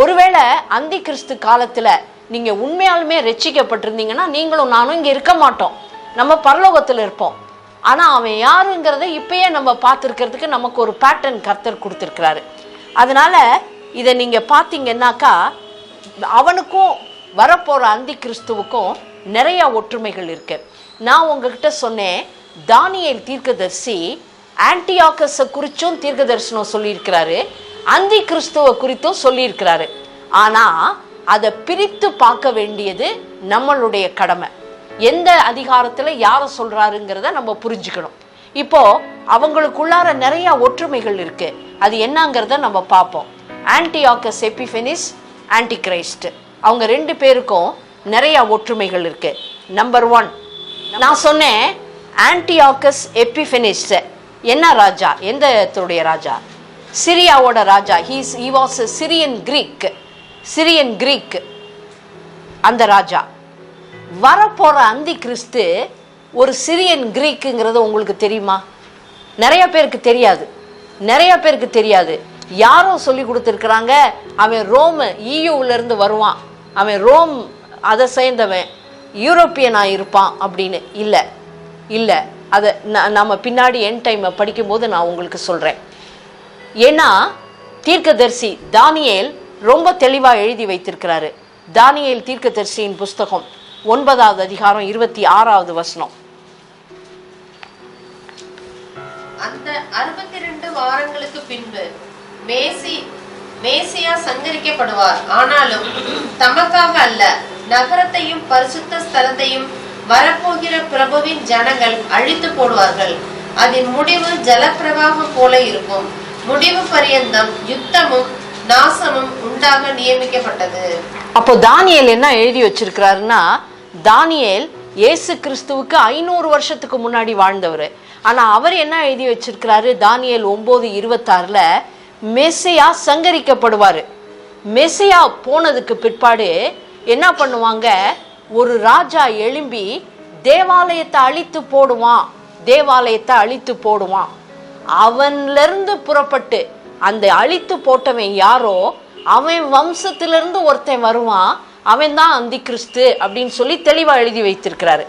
ஒருவேளை அந்தி கிறிஸ்து காலத்தில் நீங்கள் உண்மையாலுமே ரட்சிக்கப்பட்டிருந்தீங்கன்னா நீங்களும் நானும் இங்கே இருக்க மாட்டோம். நம்ம பரலோகத்தில் இருப்போம். ஆனால் அவன் யாருங்கிறத இப்பயே நம்ம பார்த்துருக்கிறதுக்கு நமக்கு ஒரு பேட்டர்ன் கர்த்தர் கொடுத்துருக்கிறாரு. அதனால் இதை நீங்கள் பார்த்தீங்கன்னாக்கா அவனுக்கும் வரப்போகிற அந்தி கிறிஸ்துவுக்கும் நிறையா ஒற்றுமைகள் இருக்குது நான் உங்ககிட்ட சொன்னேன் தானியல் தீர்க்கதரிசி ஆன்டியாக்கஸை குறித்தும் தீர்க்க தரிசனம் சொல்லியிருக்கிறாரு. அந்தி கிறிஸ்துவ குறித்தும் சொல்லியிருக்கிறாரு. ஆனால் அதை பிரித்து பார்க்க வேண்டியது நம்மளுடைய கடமை. எந்த அதிகாரத்தில் யாரை சொல்கிறாருங்கிறத நம்ம புரிஞ்சுக்கணும். இப்போ அவங்களுக்குள்ளார நிறைய ஒற்றுமைகள் இருக்கு. அது என்னங்கிறத நம்ம பார்ப்போம். ஆன்டியாக்கஸ் எபிஃபெனிஸ் ஆன்டி கிரைஸ்ட் அவங்க ரெண்டு பேருக்கும் நிறைய ஒற்றுமைகள் இருக்கு. நம்பர் ஒன் நான் சொன்னேன் ஆன்டியாக்கஸ் எபிஃபெனிஸ் என்ன ராஜா? எந்த ராஜா? சிரியாவோட ராஜா. He's he was Syrian Greek Syrian Greek அந்த ராஜா. வரப்போற அந்தி கிறிஸ்து ஒரு சிரியன் கிரீக்குங்கிறது உங்களுக்கு தெரியுமா? நிறைய பேருக்கு தெரியாது. நிறைய பேருக்கு தெரியாது. யாரோ சொல்லி கொடுத்துருக்குறாங்க அவன் ரோம் இருந்து வருவான். அவன் ரோம் அதை சேர்ந்தவன் யூரோப்பியனாக இருப்பான் அப்படின்னு. இல்லை இல்லை. அதை ந- நம்ம பின்னாடி என் டைமை படிக்கும்போது நான் உங்களுக்கு சொல்கிறேன் ஏன்னா தீர்க்கதரிசி தானியேல் ரொம்ப தெளிவா எழுதி வைத்திருக்கிறாரு. தானியேல் தீர்க்கதரிசியின் புஸ்தகம் ஒன்பதாவது அதிகாரம் இருபத்தி ஆறாவது வசனம். அந்த அறுபத்தி ரெண்டு வாரங்களுக்கு பின்பு மேசி மேசியா சங்கரிக்கப்படுவார். ஆனாலும் தமக்காக அல்ல நகரத்தையும் பரிசுத்த ஸ்தலத்தையும் வரப்போகிற பிரபுவின் ஜனங்கள் அழித்து போடுவார்கள். அதன் முடிவு ஜலப்பிரவாகம் போல இருக்கும். முடிவு பரியந்தம் யுத்தமும் நாசமும் உண்டாக நியமிக்கப்பட்டது. அப்போ தானியல் என்ன எழுதி வச்சிருக்கிறாருன்னா தானியல் இயேசு கிறிஸ்துவுக்கு ஐநூறு வருஷத்துக்கு முன்னாடி வாழ்ந்தவர். ஆனால் அவர் என்ன எழுதி வச்சிருக்கிறாரு? தானியல் ஒம்பது இருபத்தாறுல மெஸ்ஸையா சங்கரிக்கப்படுவார். மெஸ்ஸியா போனதுக்கு பிற்பாடு என்ன பண்ணுவாங்க? ஒரு ராஜா எழும்பி தேவாலயத்தை அழித்து போடுவான் தேவாலயத்தை அழித்து போடுவான். அவன்லேருந்து புறப்பட்டு அந்த அழித்து போட்டவன் யாரோ அவன் வம்சத்திலிருந்து ஒருத்தன் வருவான் அவன் தான் அந்தி கிறிஸ்து அப்படின்னு சொல்லி தெளிவாக எழுதி வைத்திருக்கிறாரு.